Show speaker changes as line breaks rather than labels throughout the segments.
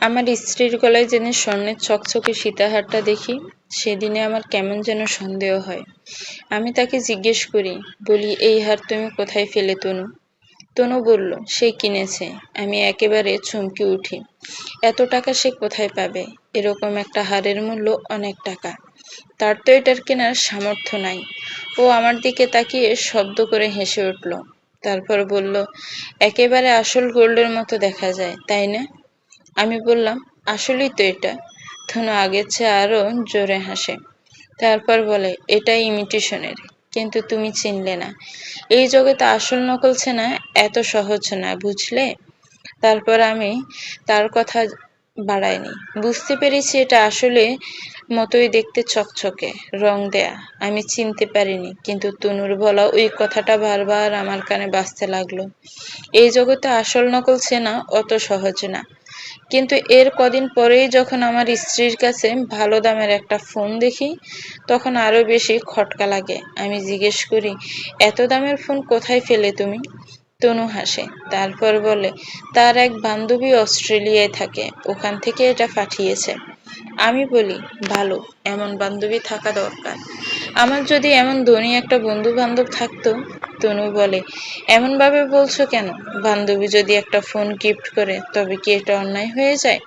আমার স্ত্রীর গলায় যেদিন স্বর্ণের চকচকে সীতাহারটা দেখি, সেদিনে আমার কেমন যেন সন্দেহ হয়। আমি তাকে জিজ্ঞেস করি, বলি, এই হার তুমি কোথায় ফেলে তনু? তনু বলল, সে কিনেছে। আমি একেবারে চমকে উঠি। এত টাকা সে কোথায় পাবে? এরকম একটা হারের মূল্য অনেক টাকা। তার তো এটার কেনার সামর্থ্য নাই। ও আমার দিকে তাকিয়ে শব্দ করে হেসে উঠল। তারপর বলল, একেবারে আসল গোল্ডের মতো দেখা যায়, তাই না? আমি বললাম, আসলেই তো এটা। ধনু আগের চেয়ে আরও জোরে হাসে। তারপর বলে এটা ইমিটেশনের, কিন্তু তুমি চিনলে না। এই জগতে আসল নকল চেনা এত সহজ না, বুঝলে? তারপর আমি তার কথা বাড়াইনি। বুঝতে পেরেছি এটা আসলে মতোই দেখতে চকচকে, রং দেয়া। আমি চিনতে পারিনি, কিন্তু তনুর বলা ওই কথাটা বারবার আমার কানে বাজতে লাগল। এই জগতে আসল নকল চেনা অত সহজ না। কিন্তু এর কদিন পরেই যখন আমার স্ত্রীর কাছে ভালো দামের একটা ফোন দেখি, তখন আরও বেশি খটকা লাগে। আমি জিজ্ঞেস করি, এত দামের ফোন কোথায় ফেলে তুমি? তনু হাসে, তারপর বলে, তার এক বান্ধবী অস্ট্রেলিয়ায় থাকে, ওখান থেকে এটা পাঠিয়েছে। আমি বলি, ভালো, এমন বান্ধবী থাকা দরকার। আমার যদি এমন ধনী একটা বন্ধু বান্ধব থাকতো তনু বলে, এমনভাবে বলছো কেন? বান্ধবী যদি একটা ফোন গিফট করে, তবে কি এটা অন্যায় হয়ে যায়?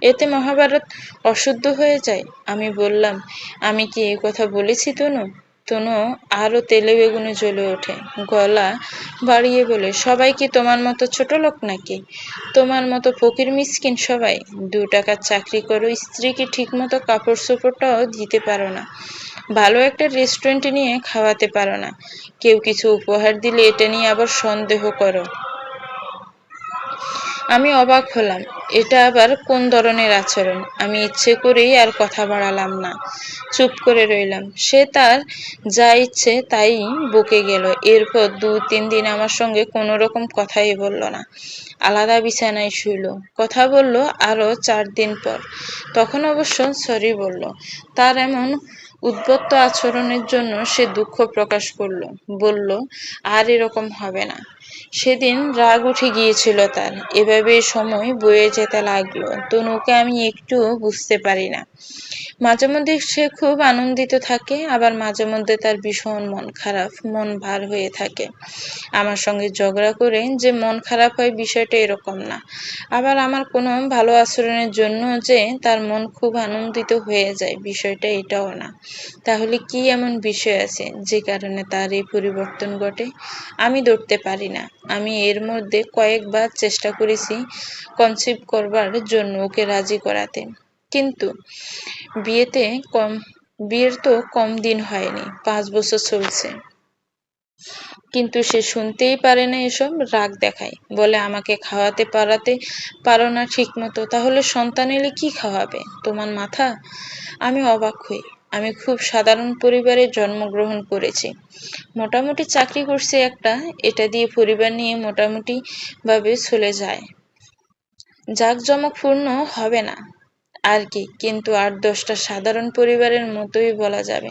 এতে মহাভারত অশুদ্ধ হয়ে যায়। আমি বললাম, আমি কি এই কথা বলেছি তনু? তনু আরও তেলে বেগুনে জ্বলে ওঠে। গলা বাড়িয়ে বলে, সবাই কি তোমার মতো ছোট লোক নাকি? তোমার মতো ফকির মিসকিন সবাই? দু টাকার চাকরি করো, স্ত্রীকে ঠিক মতো কাপড় চোপড়টাও দিতে পারো না। ভালো একটা রেস্টুরেন্টে নিয়ে খাওয়াতে পারো না। কেউ কিছু উপহার দিলে এটা নিয়ে আবার সন্দেহ করো। আমি অবাক হলাম, এটা আবার কোন ধরনের আচরণ? আমি ইচ্ছে করেই আর কথা বাড়ালাম না। চুপ করে রইলাম। সে তার যা ইচ্ছে তাই বকে গেল। এরপর দু তিন দিন আমার সঙ্গে কোনো রকম কথাই বলল না। আলাদা বিছানায় শুইল। কথা বলল আরও চার দিন পর। তখন অবশ্য সরি বলল। তার এমন উদ্বত্ত আচরণের জন্য সে দুঃখ প্রকাশ করল বলল আর এরকম হবে না। সেদিন রাগ উঠে গিয়েছিল তার। এভাবে সময় বয়ে যেতে লাগল। তনুকে আমি একটু বুঝতে পারি না। মাঝে মধ্যে সে খুব আনন্দিত থাকে, আবার মাঝে মধ্যে তার ভীষণ মন খারাপ, মন ভার হয়ে থাকে। আমার সঙ্গে ঝগড়া করে যে মন খারাপ হয় বিষয়টা এরকম না। আবার আমার কোনো ভালো আচরণের জন্য যে তার মন খুব আনন্দিত হয়ে যায় বিষয়টা এটাও না। তাহলে কি এমন বিষয় আছে যে কারণে তার এই পরিবর্তন ঘটে? আমি ধরতে পারি না। আমি এর মধ্যে কয়েকবার চেষ্টা করেছি কনসিভ করবার জন্য ওকে রাজি করাতে। কিন্তু বিয়েতে কম, বিয়ের তো কম দিন হয়নি, পাঁচ বছর চলছে। কিন্তু সে শুনতেই পারে না এসব, রাগ দেখায়। বলে, আমাকে খাওয়াতে পারাতে পারো না ঠিক মতো তাহলে সন্তান এলে কি খাওয়াবে? তোমার মাথা? আমি অবাক হই। আমি খুব সাধারণ পরিবারে জন্মগ্রহণ করেছি। মোটামুটি চাকরি করছে একটা, এটা দিয়ে পরিবার নিয়ে মোটামুটি ভাবে চলে যায়। জাঁকজমকপূর্ণ হবে না। আর কি? কিন্তু আর দশটা সাধারণ পরিবারের মতোই বলা যাবে।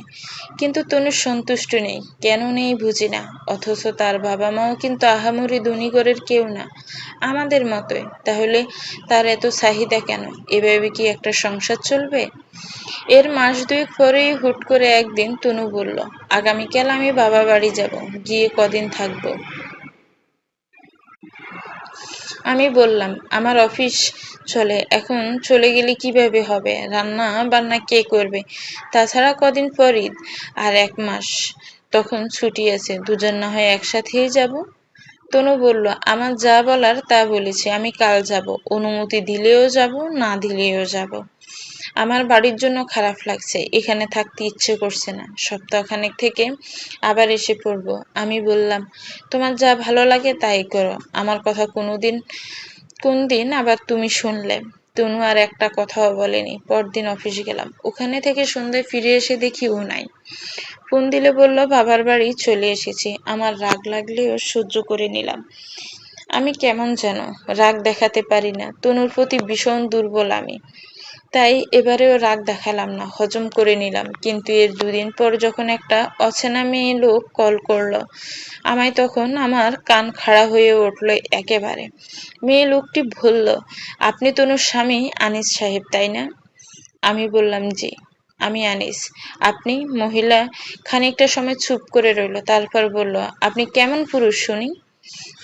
কিন্তু তনু সন্তুষ্ট নেই। কেন নেই বুঝি না। অথচ তার বাবা মাও কিন্তু আহামরি ধনীগরের কেউ না। আমাদের মতোই। তাহলে তার এত চাহিদা কেন? এভাবে কি একটা সংসার চলবে? এর মাস দুয়েক পরেই হুট করে একদিন তনু বলল, আগামীকাল আমি বাবা বাড়ি যাব। গিয়ে কদিন থাকব? আমি বললাম, আমার অফিস চলে, এখন চলে গেলে কীভাবে হবে? রান্না বান্না কে করবে? তাছাড়া কদিন পর ঈদ আর এক মাস, তখন ছুটি আছে, দুজন না হয় একসাথেই যাব। তনু বলল, আমার যা বলার তা বলেছি, আমি কাল যাব। অনুমতি দিলেও যাব, না দিলেও যাব। আমার বাড়ির জন্য খারাপ লাগছে, এখানে থাকতে ইচ্ছে করছে না। সপ্তাহখানেক থেকে আবার এসে পড়ব। আমি বললাম, তোমার যা ভালো লাগে তাই করো। আমার কথা কোনোদিন কোন দিন আবার তুমি শুনলে? তনু আর একটা কথাও বলেনি। পরদিন অফিস গেলাম। ওখানে থেকে সন্ধ্যায় ফিরে এসে দেখি ও নাই। ফোন দিলে বলল, বাবার বাড়ি চলে এসেছি। আমার রাগ লাগলেও সহ্য করে নিলাম। আমি কেমন যেন রাগ দেখাতে পারি না। তনুর প্রতি ভীষণ দুর্বল আমি। তাই এবারেও রাগ দেখালাম না, হজম করে নিলাম। কিন্তু এর দুদিন পর যখন একটা অচেনা মেয়ে লোক কল করল, আমায় তখন আমার কান খাড়া হয়ে উঠল একেবারে। মেয়ে লোকটি বলল, আপনি তনুর স্বামী আনিস সাহেব, তাই না? আমি বললাম, জি, আমি আনিস। আপনি মহিলা খানিকটা সময় চুপ করে রইল, তারপর বলল, আপনি কেমন পুরুষ শুনি?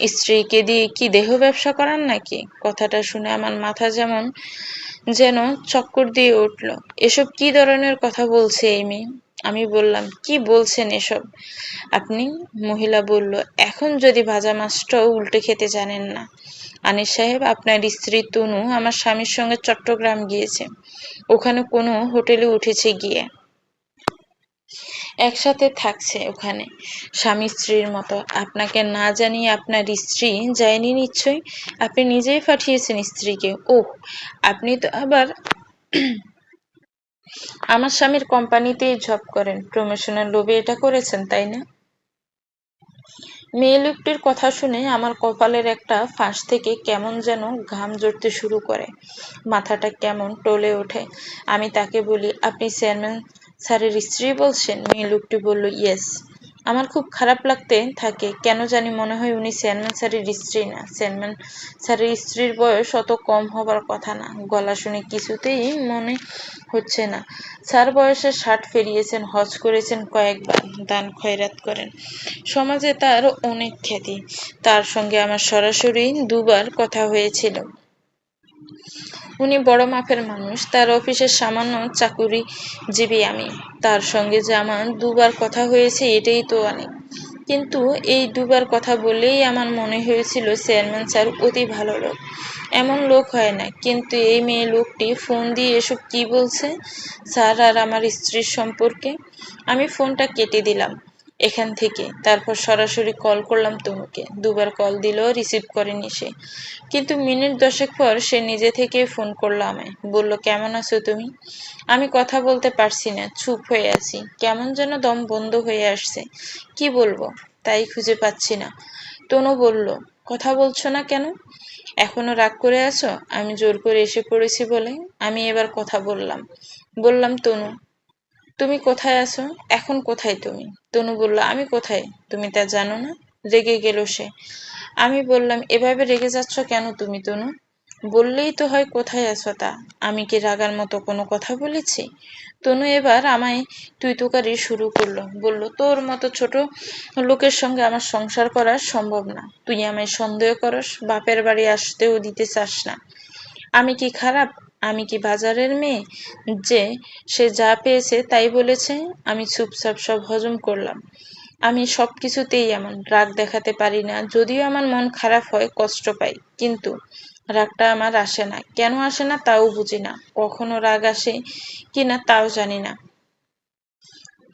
স্ত্রীকে দিয়ে কি দেহ ব্যবসা করান নাকি? কথাটা শুনে আমার মাথা যেমন যেন চক্কর দিয়ে উঠল। এসব কি ধরনের কথা বলছে এই মেয়ে আমি বললাম, কি বলছেন এসব? আপনি, মহিলা বলল, এখন যদি ভাজা মাছটাও উল্টে খেতে জানেন না। আনিস সাহেব, আপনার স্ত্রী তনু আমার স্বামীর সঙ্গে চট্টগ্রাম গিয়েছে। ওখানে কোনো হোটেলে উঠেছে গিয়ে। একসাথে থাকছে ওখানে। স্বামী স্ত্রীর মতো। আপনাকে না জানিয়ে আপনার স্ত্রী যায়নি নিশ্চয়ই? আপনি নিজেই পাঠিয়েছেন স্ত্রীকে। ওহ আপনি তো আবার আমার স্বামীর কোম্পানিতেই জব করেন। প্রমোশনের লোভে এটা করেছেন, তাই না? মেয়ে লোকটির কথা শুনে আমার কপালের একটা ফাঁস থেকে কেমন যেন ঘাম জড়তে শুরু করে। মাথাটা কেমন টলে ওঠে। আমি তাকে বলি, আপনি চেয়ারম্যান স্যারের স্ত্রী বলছেন, মেয়ে লোকটি বলল, ইয়েস, আমার খুব খারাপ লাগতে থাকে। কেন জানি মনে হয় উনি চেয়ারম্যান স্যারের স্ত্রী না। চেয়ারম্যান স্যারের স্ত্রীর বয়স অত কম হবার কথা না। গলা শুনে কিছুতেই মনে হচ্ছে না। স্যার বয়সে ষাট ফেরিয়েছেন হজ করেছেন কয়েকবার, দান খয়রাত করেন। সমাজে তার অনেক খ্যাতি। তার সঙ্গে আমার সরাসরি দুবার কথা হয়েছিল। উনি বড় মাপের মানুষ, তার অফিসের সামান্য চাকুরিজীবী আমি। তার সঙ্গে যে আমার দুবার কথা হয়েছে, এটাই তো অনেক। কিন্তু এই দুবার কথা বলেই আমার মনে হয়েছিল চেয়ারম্যান স্যার অতি ভালো লোক। এমন লোক হয় না, কিন্তু এই মেয়ে লোকটি ফোন দিয়ে এসব কি বলছে? স্যার আর আমার স্ত্রীর সম্পর্কে। আমি ফোনটা কেটে দিলাম। এখান থেকে। তারপর সরাসরি কল করলাম তনুকে দুবার কল দিলেও রিসিভ করেনি সে। কিন্তু মিনিট দশেক পর সে নিজে থেকে ফোন করল আমায়। বলল, কেমন আছো তুমি? আমি কথা বলতে পারছি না, চুপ হয়ে আছি। কেমন যেন দম বন্ধ হয়ে আসছে। কি বলব? তাই খুঁজে পাচ্ছি না। তনু বলল, কথা বলছো না কেন? এখনও রাগ করে আছো? আমি জোর করে এসে পড়েছি বলে আমি এবার কথা বললাম। বললাম তনু তুমি কোথায় আছো? এখন কোথায় তুমি? তনু বলল, আমি কোথায়? তুমি তা জানো না? রেগে গেল সে। আমি বললাম, এভাবে রেগে যাচ্ছ কেন তুমি, তনু? বললেই তো হয় কোথায় আছো তা। আমি কি রাগার মতো কোনো কথা বলেছি? তনু এবার আমায় তুই তুকারি শুরু করল, বলল, তোর মতো ছোট লোকের সঙ্গে আমার সংসার করা সম্ভব না। তুই আমায় সন্দেহ করস, বাপের বাড়ি আসতেও দিতে চাস না। আমি কি খারাপ? আমি কি বাজারের মেয়ে? যে, সে যা পেয়েছে তাই বলেছে, আমি চুপচাপ সব হজম করলাম। আমি সব কিছুতেই এমন, রাগ দেখাতে পারি না। যদিও আমার মন খারাপ হয়, কষ্ট পাই, কিন্তু রাগটা আমার আসে না। কেন আসে না তাও বুঝি না। কখনো রাগ আসে কি না তাও জানি না।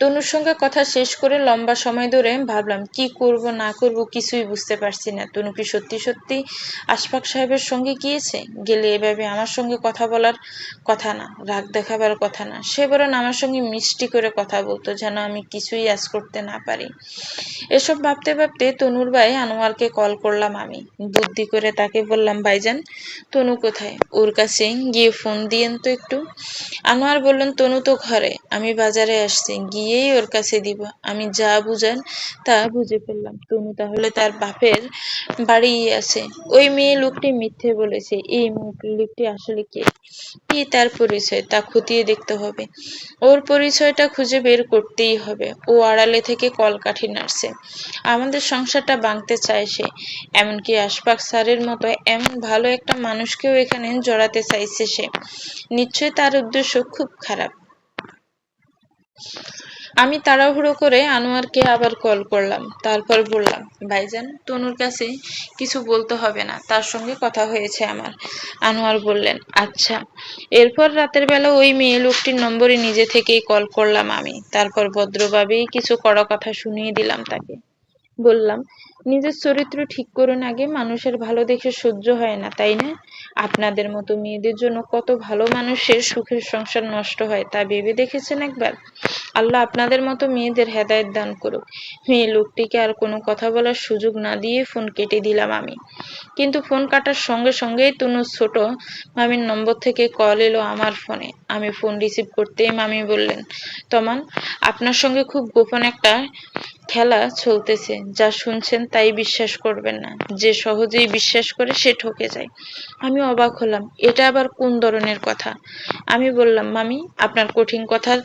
তনুর সঙ্গে কথা শেষ করে লম্বা সময় ধরে ভাবলাম, কি করব, না করব, কিছুই বুঝতে পারছি না। তনু কি সত্যি সত্যি আশফাক সাহেবের সঙ্গে গিয়েছে? গেলে এভাবে আমার সঙ্গে কথা বলার কথা না, রাগ দেখাবার কথা না। সে বরং আমার সঙ্গে মিষ্টি করে কথা বলতো, যেন আমি কিছুই আজ করতে না পারি। এসব ভাবতে ভাবতে তনুর ভাই আনোয়ারকে কল করলাম আমি। বুদ্ধি করে তাকে বললাম, ভাইজান, তনু কোথায়? ওর কাছে গিয়ে ফোন দিয়েন তো একটু। আনোয়ার বললেন, তনু তো ঘরে, আমি বাজারে আসছি। গিয়েই ওর কাছে দিব। আমি যা বুঝান তা বুঝে ফেললাম। তনু তাহলে তার বাপের বাড়ি আছে। ওই মেয়ে লোকটি মিথ্যে বলেছে। এই লোকটি আসলে কে? কি তার পরিচয়? তা খতিয়ে দেখতে হবে। ওর পরিচয়টা খুঁজে বের করতেই হবে। ও আড়ালে থেকে কলকাঠি নাড়ছে। আমাদের সংসারটা ভাঙতে চায় সে। এমনকি আশপাক স্যারের মতো এমন ভালো একটা মানুষকেও এখানে জড়াতে চাইছে সে। নিশ্চয় তার উদ্দেশ্য খুব খারাপ। আমি তাড়াহুড়ো করে আনোয়ারকে আবার কল করলাম। তারপর বললাম, ভাইজান, তনুর কাছে কিছু বলতে হবে না, তার সঙ্গে কথা হয়েছে আমার। আনোয়ার বললেন আচ্ছা। এরপর রাতের বেলা ওই মেয়ে লোকটির নম্বরে নিজে থেকেই কল করলাম আমি। তারপর ভদ্রভাবেই কিছু কড়া কথা শুনিয়ে দিলাম তাকে। বললাম নিজের চরিত্র ঠিক করুন আগে, মানুষের ভালো দেখে সহ্য হয় না, তাই না? আপনাদের মতো মেয়েদের জন্য কত ভালো মানুষের সুখের সংসার নষ্ট হয়, তা ভেবে দেখেছেন একবার? আল্লাহ আপনাদের মতো মেয়েদের হেদায়েত দান করুক। মেয়ে লোকটিকে আর কোনো কথা বলার সুযোগ না দিয়ে ফোন কেটে দিলাম আমি। কিন্তু ফোন কাটার সঙ্গে সঙ্গেই তনুর ছোট মামির নম্বর থেকে কল এলো আমার ফোনে। আমি ফোন রিসিভ করতেই মামি বললেন, তমান, আপনার সঙ্গে খুব গোপন একটা খেলা চলতেছে, যা শুনছেন তাই বিশ্বাস করবেন না। যে সহজেই বিশ্বাস করে সে ঠকে যায়। আমি অবাক হলাম। এটা আবার কোন ধরনের কথা? আমি বললাম, মামি, আপনার কঠিন কথার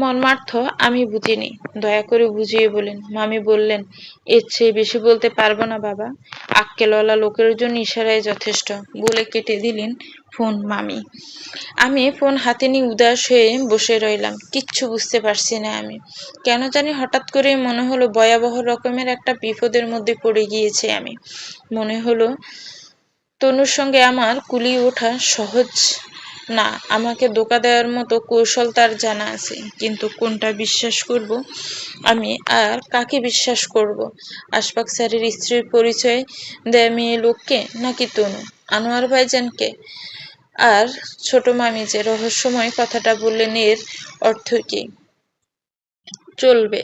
মর্মার্থ আমি বুঝিনি। দয়া করে বুঝিয়ে বলেন। মামি বললেন, এর চেয়ে বেশি বলতে পারব না বাবা। আক্কেলওয়ালা লোকের জন্য ইশারায় যথেষ্ট। বলে কেটে দিলেন ফোন মামি। আমি ফোন হাতে নিয়ে উদাস হয়ে বসে রইলাম। কিচ্ছু বুঝতে পারছি না আমি। কেন জানি হঠাৎ করে মনে হলো ভয়াবহ রকমের একটা বিপদের মধ্যে পড়ে গিয়েছে আমি। মনে হলো তনুর সঙ্গে আমার কুলিয়ে ওঠা সহজ না, আমাকে ধোকা দেওয়ার মতো কৌশল তার জানা আছে, কিন্তু কোনটা বিশ্বাস করব? আমি আর কাকে বিশ্বাস করব? আশফাক স্যারের স্ত্রীর পরিচয় দেয় মেয়ে লোককে নাকি তনু? আনোয়ার ভাইজানকে? আর ছোট মামি যে রহস্যময় কথাটা বললেন এর অর্থ কি? চলবে।